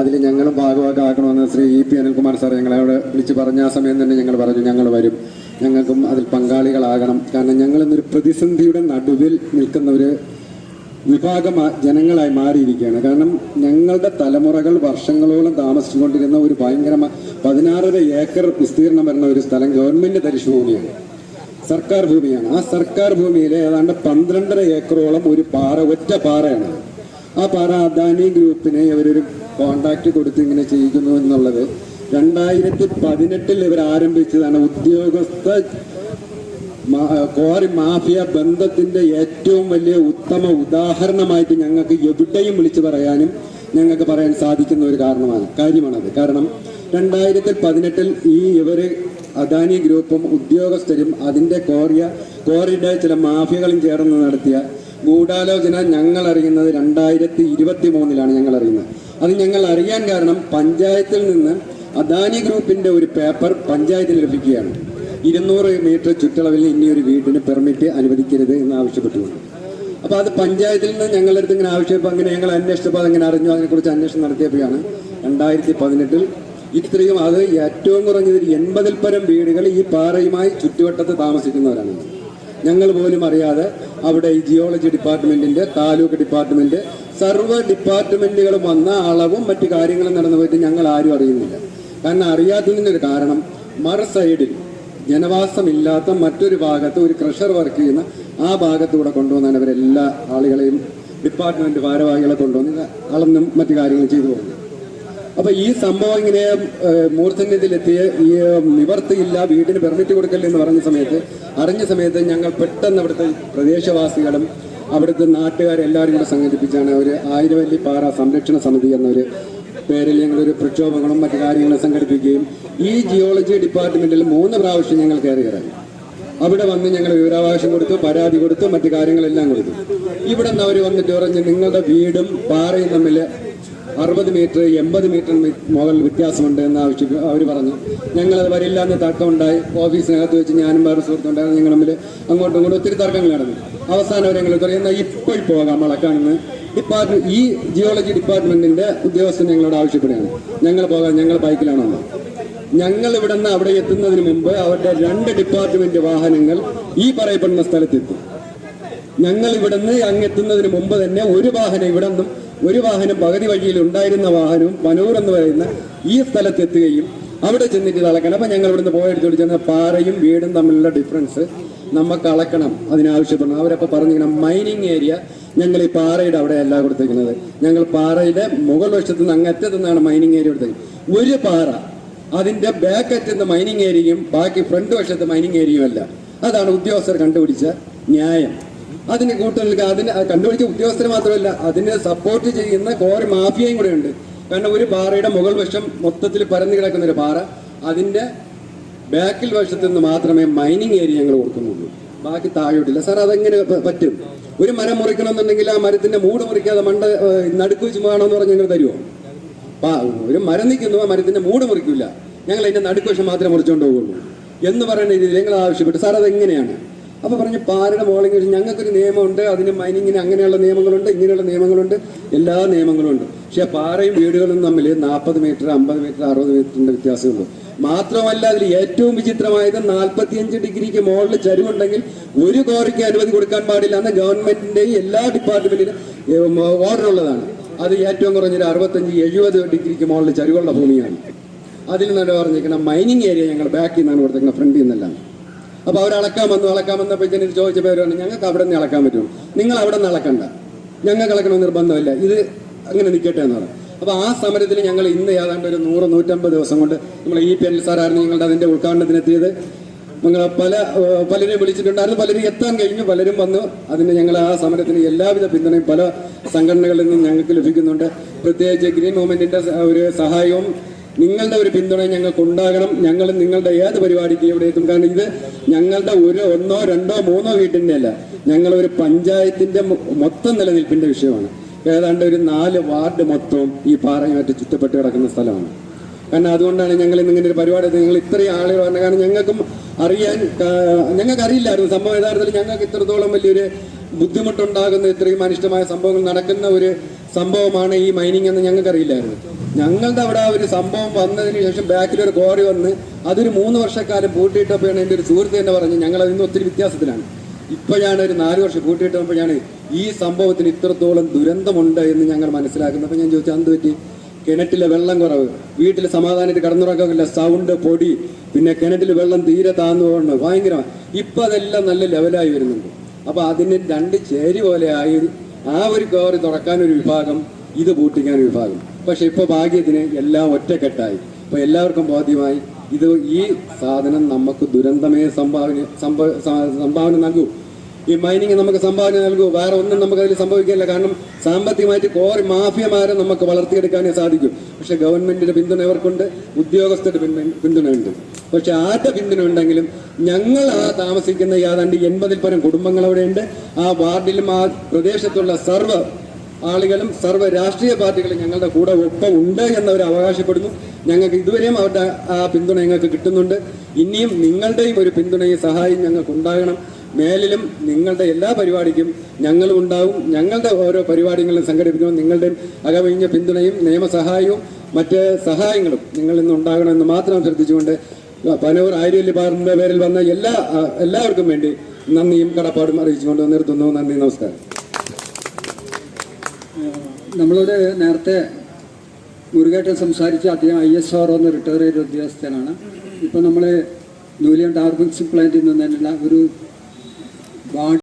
അതിൽ ഞങ്ങളും ഭാഗമാക്കാക്കണമെന്ന് Shri E P Anilkumar sir ഞങ്ങളെ അവിടെ വിളിച്ച് പറഞ്ഞ ആ സമയം തന്നെ ഞങ്ങൾ പറഞ്ഞു ഞങ്ങൾ വരും. ഞങ്ങൾക്കും അതിൽ പങ്കാളികളാകണം. കാരണം ഞങ്ങൾ ഇന്നൊരു പ്രതിസന്ധിയുടെ നടുവിൽ നിൽക്കുന്ന ഒരു വിഭാഗം ജനങ്ങളായി മാറിയിരിക്കുകയാണ്. കാരണം ഞങ്ങളുടെ തലമുറകൾ വർഷങ്ങളോളം താമസിച്ചുകൊണ്ടിരുന്ന ഒരു ഭയങ്കര പതിനാറര ഏക്കർ വിസ്തീർണം വരുന്ന ഒരു സ്ഥലം ഗവൺമെന്റ് തരിശു ഭൂമിയാണ് സർക്കാർ ഭൂമിയാണ്. ആ സർക്കാർ ഭൂമിയിലെ ഏതാണ്ട് പന്ത്രണ്ടര ഏക്കറോളം ഒരു പാറ ഒറ്റ പാറയാണ്. ആ പാറ അദാനി ഗ്രൂപ്പിനെ ഇവരൊരു കോണ്ടാക്ട് കൊടുത്ത് ഇങ്ങനെ ചെയ്യിക്കുന്നു എന്നുള്ളത് രണ്ടായിരത്തി പതിനെട്ടിൽ ഇവർ ആരംഭിച്ചതാണ് ഉദ്യോഗസ്ഥ കോറി മാഫിയ ബന്ധത്തിന്റെ ഏറ്റവും വലിയ ഉത്തമ ഉദാഹരണമായിട്ട് ഞങ്ങൾക്ക് എവിടെയും വിളിച്ചു പറയാനും ഞങ്ങൾക്ക് പറയാൻ സാധിക്കുന്ന ഒരു കാരണമാണ് കാര്യമാണത്. കാരണം രണ്ടായിരത്തി പതിനെട്ടിൽ ഈ ഇവർ അദാനി ഗ്രൂപ്പും ഉദ്യോഗസ്ഥരും അതിന്റെ കോറിയ കോറിയുടെ ചില മാഫിയകളും ചേർന്ന് നടത്തിയ ഗൂഢാലോചന ഞങ്ങൾ അറിയുന്നത് രണ്ടായിരത്തി ഇരുപത്തി മൂന്നിലാണ് ഞങ്ങൾ അറിയുന്നത് അത് ഞങ്ങൾ അറിയാൻ കാരണം പഞ്ചായത്തിൽ നിന്ന് അദാനി ഗ്രൂപ്പിന്റെ ഒരു പേപ്പർ പഞ്ചായത്തിൽ ലഭിക്കുകയാണ്. ഇരുന്നൂറ് മീറ്റർ ചുറ്റളവിൽ ഇനി ഒരു വീടിന് പെർമിറ്റ് അനുവദിക്കരുത് എന്ന് ആവശ്യപ്പെട്ടുകൊണ്ട്. അപ്പോൾ അത് പഞ്ചായത്തിൽ നിന്ന് ഞങ്ങളുടെ അടുത്ത് ഇങ്ങനെ ആവശ്യപ്പെട്ടപ്പോൾ അങ്ങനെ ഞങ്ങൾ അന്വേഷിച്ചപ്പോൾ അതങ്ങനെ അറിഞ്ഞു. അതിനെക്കുറിച്ച് അന്വേഷണം നടത്തിയപ്പോഴാണ് രണ്ടായിരത്തി പതിനെട്ടിൽ ഇത്രയും അത് ഏറ്റവും കുറഞ്ഞത് ഒരു എൺപതിൽ പരം വീടുകൾ ഈ പാറയുമായി ചുറ്റുവട്ടത്ത് താമസിക്കുന്നവരാണ്. ഞങ്ങൾ പോലും അറിയാതെ അവിടെ ഈ ജിയോളജി ഡിപ്പാർട്ട്മെന്റിന്റെ താലൂക്ക് ഡിപ്പാർട്ട്മെന്റ് സർവ ഡിപ്പാർട്ട്മെന്റുകളും വന്ന അളവും മറ്റു കാര്യങ്ങളും നടന്നു പോയിട്ട് ഞങ്ങൾ ആരും അറിയുന്നില്ല. കാരണം അറിയാത്തതിന്റെ ഒരു കാരണം മറ സൈഡിൽ ജനവാസമില്ലാത്ത മറ്റൊരു ഭാഗത്ത് ഒരു ക്രഷർ വർക്ക് ചെയ്യുന്ന ആ ഭാഗത്തൂടെ കൊണ്ടുവന്നാണ് ഇവരെല്ലാ ആളുകളെയും ഡിപ്പാർട്ട്മെന്റ് ഭാരവാഹികളെ കൊണ്ടുവന്ന് അളന്നും മറ്റു കാര്യങ്ങളും ചെയ്തു പോകുന്നത്. അപ്പൊ ഈ സംഭവം ഇങ്ങനെ മൂർധന്യത്തിലെത്തിയ ഈ നിവർത്തിയില്ല വീടിന് പെർമിറ്റ് കൊടുക്കല്ലേ എന്ന് പറഞ്ഞ സമയത്ത് അറിഞ്ഞ സമയത്ത് ഞങ്ങൾ പെട്ടെന്ന് അവിടുത്തെ പ്രദേശവാസികളും അവിടുത്തെ നാട്ടുകാരെല്ലാവരും കൂടെ സംഘടിപ്പിച്ചാണ് ഒരു ആയിരവല്ലി പാറ സംരക്ഷണ സമിതി എന്നൊരു പേരിൽ ഞങ്ങളൊരു പ്രക്ഷോഭങ്ങളും മറ്റു കാര്യങ്ങളും സംഘടിപ്പിക്കുകയും ഈ ജിയോളജി ഡിപ്പാർട്ട്മെന്റിൽ മൂന്ന് പ്രാവശ്യം ഞങ്ങൾ കയറി ഇറങ്ങി. അവിടെ വന്ന് ഞങ്ങൾ വിവരാവകാശം കൊടുത്തു പരാതി കൊടുത്തു മറ്റു കാര്യങ്ങളെല്ലാം കൊടുത്തു. ഇവിടെ നിന്ന് അവർ വന്നിട്ട് പറഞ്ഞ് നിങ്ങളുടെ വീടും പാറയും തമ്മിൽ അറുപത് മീറ്റർ എൺപത് മീറ്റർ മുതൽ വ്യത്യാസമുണ്ട് എന്ന് ആവശ്യം അവർ പറഞ്ഞു. ഞങ്ങളത് വരില്ല എന്ന് തർക്കമുണ്ടായി. ഓഫീസിനകത്ത് വെച്ച് ഞാനും വേറെ സുഹൃത്തുണ്ടായിരുന്നു ഞങ്ങൾ തമ്മിൽ അങ്ങോട്ടും ഇങ്ങോട്ടും ഒത്തിരി തർക്കങ്ങൾ നടന്നു. അവസാനം അവർ ഞങ്ങൾ പറയുന്നത് ഇപ്പോൾ പോകാം വളക്കാണെന്ന് ഡിപ്പാർട്ട്മെന്റ് ഈ ജിയോളജി ഡിപ്പാർട്ട്മെന്റിന്റെ ഉദ്യോഗസ്ഥൻ ഞങ്ങളോട് ആവശ്യപ്പെടുകയാണ്. ഞങ്ങൾ പോകാം ഞങ്ങൾ ബൈക്കിലാണോ ഞങ്ങൾ ഇവിടെ നിന്ന് അവിടെ എത്തുന്നതിന് മുമ്പ് അവരുടെ രണ്ട് ഡിപ്പാർട്ട്മെന്റ് വാഹനങ്ങൾ ഈ പറയപ്പെടുന്ന സ്ഥലത്തെത്തി ഞങ്ങൾ ഇവിടുന്ന് അങ്ങെത്തുന്നതിന് മുമ്പ് തന്നെ ഒരു വാഹനം ഇവിടെ നിന്നും ഒരു വാഹനം പകുതി വഴിയിൽ ഉണ്ടായിരുന്ന വാഹനവും പനൂർ എന്ന് പറയുന്ന ഈ സ്ഥലത്തെത്തുകയും അവിടെ ചെന്നിട്ട് അളക്കണം. അപ്പൊ ഞങ്ങൾ ഇവിടുന്ന് പോയെടുത്തോട് ചെന്ന പാറയും വീടും തമ്മിലുള്ള ഡിഫറൻസ് നമുക്ക് അളക്കണം അതിനാവശ്യപ്പെടണം അവരപ്പോൾ പറഞ്ഞിങ്ങനെ മൈനിങ് ഏരിയ ഞങ്ങൾ ഈ പാറയുടെ അവിടെ അല്ല കൊടുത്തേക്കുന്നത് ഞങ്ങൾ പാറയുടെ മുകൾ വശത്ത് നിന്ന് അങ്ങറ്റത്തു നിന്നാണ് മൈനിങ് ഏരിയ കൊടുത്തേക്കുന്നത് ഒരു പാറ അതിന്റെ ബാക്ക് അറ്റത്ത് മൈനിങ് ഏരിയയും ബാക്കി ഫ്രണ്ട് വശത്ത് മൈനിങ് ഏരിയയും അല്ല. അതാണ് ഉദ്യോഗസ്ഥർ കണ്ടുപിടിച്ച ന്യായം. അതിന് കൂടുതൽ അതിന് കണ്ടുപിടിച്ച ഉദ്യോഗസ്ഥർ മാത്രമല്ല അതിനെ സപ്പോർട്ട് ചെയ്യുന്ന കോറി മാഫിയയും കൂടെ ഉണ്ട് കാരണം ഒരു പാറയുടെ മുകൾ വശം മൊത്തത്തിൽ പരന്നു കിടക്കുന്ന ഒരു പാറ അതിന്റെ ബാക്കിൽ വശത്തു നിന്ന് മാത്രമേ മൈനിങ് ഏരിയ ഞങ്ങൾ കൊടുക്കുന്നുള്ളൂ. ബാക്കി താഴോട്ടില്ല. സാർ അതെങ്ങനെ പറ്റും? ഒരു മരം മുറിക്കണമെന്നുണ്ടെങ്കിൽ ആ മരത്തിന്റെ മൂട് മുറിക്കാതെ മണ്ട നടുക്ക് വെച്ച് വേണമെന്ന് പറഞ്ഞ് ഞങ്ങൾ തരുമോ ഒരു മരം നിൽക്കുന്നു ആ മരത്തിന്റെ മൂട് മുറിക്കില്ല ഞങ്ങൾ അതിന്റെ നടുക്ക് വശം മാത്രമേ മുറിച്ചുകൊണ്ട് പോകുള്ളൂ എന്ന് പറയുന്ന രീതിയിൽ ഞങ്ങൾ ആവശ്യപ്പെട്ടു. സാർ അത് എങ്ങനെയാണ് അപ്പൊ പറഞ്ഞു പാലയുടെ മോളിംഗ് വെച്ച് ഞങ്ങൾക്കൊരു നിയമമുണ്ട്. അതിന് മൈനിങ്ങിന് അങ്ങനെയുള്ള നിയമങ്ങളുണ്ട് ഇങ്ങനെയുള്ള നിയമങ്ങളുണ്ട്. എല്ലാ നിയമങ്ങളും ഉണ്ട് പക്ഷെ പാറയും വീടുകളും തമ്മിൽ നാൽപ്പത് മീറ്റർ അമ്പത് മീറ്റർ അറുപത് മീറ്ററിന്റെ വ്യത്യാസമുള്ളൂ. മാത്രമല്ല അതിൽ ഏറ്റവും വിചിത്രമായത് നാൽപ്പത്തിയഞ്ച് ഡിഗ്രിക്ക് മുകളിൽ ചരിവുണ്ടെങ്കിൽ ഒരു കോറിക്ക് അനുമതി കൊടുക്കാൻ പാടില്ല എന്ന് ഗവൺമെന്റിന്റെയും എല്ലാ ഡിപ്പാർട്ട്മെന്റിനും ഓർഡർ ഉള്ളതാണ്. അത് ഏറ്റവും കുറഞ്ഞൊരു അറുപത്തഞ്ച് എഴുപത് ഡിഗ്രിക്ക് മുകളിൽ ചരിവുള്ള ഭൂമിയാണ്. അതിൽ നിന്നാണ് പറഞ്ഞിരിക്കണം മൈനിങ് ഏരിയ ഞങ്ങൾ ബാക്കിൽ നിന്നാണ് കൊടുത്തേക്കുന്നത് ഫ്രണ്ടിൽ നിന്നെല്ലാം. അപ്പൊ അവർ അളക്കാൻ വന്നു അളക്കാൻ വന്നപ്പോഴത്തേന് ഇത് ചോദിച്ച പേരാണ് ഞങ്ങൾക്ക് അവിടെ നിന്ന് അളക്കാൻ പറ്റും നിങ്ങൾ അവിടെ നിന്ന് അളക്കണ്ട. ഞങ്ങൾക്ക് അളക്കണമെന്ന് നിർബന്ധമില്ല. ഇത് അങ്ങനെ നിൽക്കട്ടെ എന്നാണ് പറഞ്ഞു. അപ്പൊ ആ സമരത്തിൽ ഞങ്ങൾ ഇന്ന് ഏതാണ്ട് ഒരു നൂറ് നൂറ്റമ്പത് ദിവസം കൊണ്ട് നമ്മൾ ഈ പി എൽ സാറായിരുന്നു ഞങ്ങളുടെ അതിന്റെ ഉദ്ഘാടനത്തിനെത്തിയത്. നിങ്ങൾ പല പലരും വിളിച്ചിട്ടുണ്ടായിരുന്നു. പലരും എത്താൻ കഴിഞ്ഞു പലരും വന്നു. അതിന് ഞങ്ങൾ ആ സമരത്തിന് എല്ലാവിധ പിന്തുണയും പല സംഘടനകളിൽ നിന്നും ഞങ്ങൾക്ക് ലഭിക്കുന്നുണ്ട്. പ്രത്യേകിച്ച് ഗ്രീൻ മൂവ്മെന്റിന്റെ ഒരു സഹായവും നിങ്ങളുടെ ഒരു പിന്തുണ ഞങ്ങൾക്ക് ഉണ്ടാകണം ഞങ്ങൾ നിങ്ങളുടെ ഏത് പരിപാടിക്ക് ഇവിടെ എത്തും? കാരണം ഇത് ഞങ്ങളുടെ ഒരു ഒന്നോ രണ്ടോ മൂന്നോ വീട്ടിന്റെ അല്ല പഞ്ചായത്തിന്റെ മൊ- മൊത്തം നിലനിൽപ്പിന്റെ വിഷയമാണ്. ഏതാണ്ട് ഒരു നാല് വാർഡ് മൊത്തവും ഈ പാറയുമായിട്ട് ചുറ്റപ്പെട്ട് കിടക്കുന്ന സ്ഥലമാണ്. കാരണം അതുകൊണ്ടാണ് ഞങ്ങൾ ഇന്ന് ഇങ്ങനെ ഒരു പരിപാടി നിങ്ങൾ ഇത്രയും ആളുകൾ പറഞ്ഞ കാരണം ഞങ്ങൾക്കും അറിയാൻ ഞങ്ങൾക്ക് അറിയില്ലായിരുന്നു സംഭവം യഥാർത്ഥത്തിൽ ഞങ്ങൾക്ക് ഇത്രത്തോളം വലിയൊരു ബുദ്ധിമുട്ടുണ്ടാകുന്ന ഇത്രയും അനിഷ്ടമായ സംഭവങ്ങൾ നടക്കുന്ന ഒരു സംഭവമാണ് ഈ മൈനിങ് എന്ന് ഞങ്ങൾക്കറിയില്ലായിരുന്നു. ഞങ്ങളുടെ അവിടെ ഒരു സംഭവം വന്നതിന് ശേഷം ബാക്കിൽ ഒരു കോറി വന്ന് അതൊരു മൂന്ന് വർഷക്കാലം പൂട്ടിയിട്ടപ്പോഴാണ് എന്റെ ഒരു സുഹൃത്ത് തന്നെ പറഞ്ഞ് ഞങ്ങൾ അതിന് ഒത്തിരി വ്യത്യാസത്തിലാണ്. ഇപ്പോഴാണ് ഒരു നാല് വർഷം കൂട്ടിയിട്ടപ്പോഴാണ് ഈ സംഭവത്തിന് ഇത്രത്തോളം ദുരന്തമുണ്ട് എന്ന് ഞങ്ങൾ മനസ്സിലാക്കുന്നത്. അപ്പം ഞാൻ ചോദിച്ചു എന്ത് പറ്റി? കിണറ്റിലെ വെള്ളം കുറവ്. വീട്ടിൽ സമാധാനമായിട്ട് കടന്നുറക്കാറില്ല സൗണ്ട് പൊടി. പിന്നെ കിണറ്റിൽ വെള്ളം തീരെ താന്നു പോകുന്നു ഭയങ്കരമാണ് ഇപ്പം അതെല്ലാം നല്ല ലെവലായി വരുന്നുണ്ട്. അപ്പോൾ അതിന് രണ്ട് ചേരി പോലെ ആയി ആ ഒരു കോറി തുറക്കാനൊരു വിഭാഗം ഇത് പൂട്ടിക്കാനൊരു വിഭാഗം. പക്ഷെ ഇപ്പോൾ ഭാഗ്യത്തിന് എല്ലാം ഒറ്റക്കെട്ടായി. അപ്പോൾ എല്ലാവർക്കും ബോധ്യമായി ഇത് ഈ സാധനം നമുക്ക് ദുരന്തമേ സംഭാവന സംഭാവന നൽകൂ. ഈ മൈനിങ് നമുക്ക് സംഭാവന നൽകൂ. വേറെ ഒന്നും നമുക്ക് അതിൽ സംഭവിക്കില്ല. കാരണം സാമ്പത്തികമായിട്ട് കോറി മാഫിയമാരെ നമുക്ക് വളർത്തിയെടുക്കാനേ സാധിക്കും. പക്ഷെ ഗവൺമെന്റിന്റെ പിന്തുണ ഇവർക്കുണ്ട് ഉദ്യോഗസ്ഥരുടെ പിന്തുണ- പിന്തുണയുണ്ട്. പക്ഷെ ആരുടെ പിന്തുണ ഉണ്ടെങ്കിലും ഞങ്ങൾ ആ താമസിക്കുന്ന ഏതാണ്ട് എൺപതിൽ പരം കുടുംബങ്ങൾ അവിടെയുണ്ട്. ആ വാർഡിലും ആ പ്രദേശത്തുള്ള സർവ ആളുകളും സർവ രാഷ്ട്രീയ പാർട്ടികളും ഞങ്ങളുടെ കൂടെ ഒപ്പം ഉണ്ട് എന്നവർ അവകാശപ്പെടുന്നു. ഞങ്ങൾക്ക് ഇതുവരെയും അവരുടെ ആ പിന്തുണ ഞങ്ങൾക്ക് കിട്ടുന്നുണ്ട്. ഇനിയും നിങ്ങളുടെയും ഒരു പിന്തുണയും സഹായം ഞങ്ങൾക്ക് ഉണ്ടാകണം. മേലിലും നിങ്ങളുടെ എല്ലാ പരിപാടിക്കും ഞങ്ങളും ഉണ്ടാവും. ഞങ്ങളുടെ ഓരോ പരിപാടികളും സംഘടിപ്പിക്കുമ്പോൾ നിങ്ങളുടെയും അകമഴിഞ്ഞ പിന്തുണയും നിയമസഹായവും മറ്റ് സഹായങ്ങളും നിങ്ങളിൽ നിന്ന് ഉണ്ടാകണമെന്ന് മാത്രം ശ്രദ്ധിച്ചുകൊണ്ട് പനൂർ ആര്യവല്ലി പാറിന്റെ പേരിൽ വന്ന എല്ലാ എല്ലാവർക്കും വേണ്ടി നന്ദിയും കടപ്പാടും അറിയിച്ചുകൊണ്ട് നിർത്തുന്നു. നന്ദി നമസ്കാരം. നമ്മളോട് നേരത്തെ മുരുകേട്ടൻ സംസാരിച്ച അദ്ദേഹം ഐ എസ് ആർ ഒന്ന് റിട്ടയർ ചെയ്ത ഉദ്യോഗസ്ഥനാണ്. ഇപ്പോൾ നമ്മൾ ന്യൂലിയൻ ടാർബിക്സ് പ്ലാന്റിൽ നിന്ന് തന്നെയുള്ള ഒരു വാർഡ്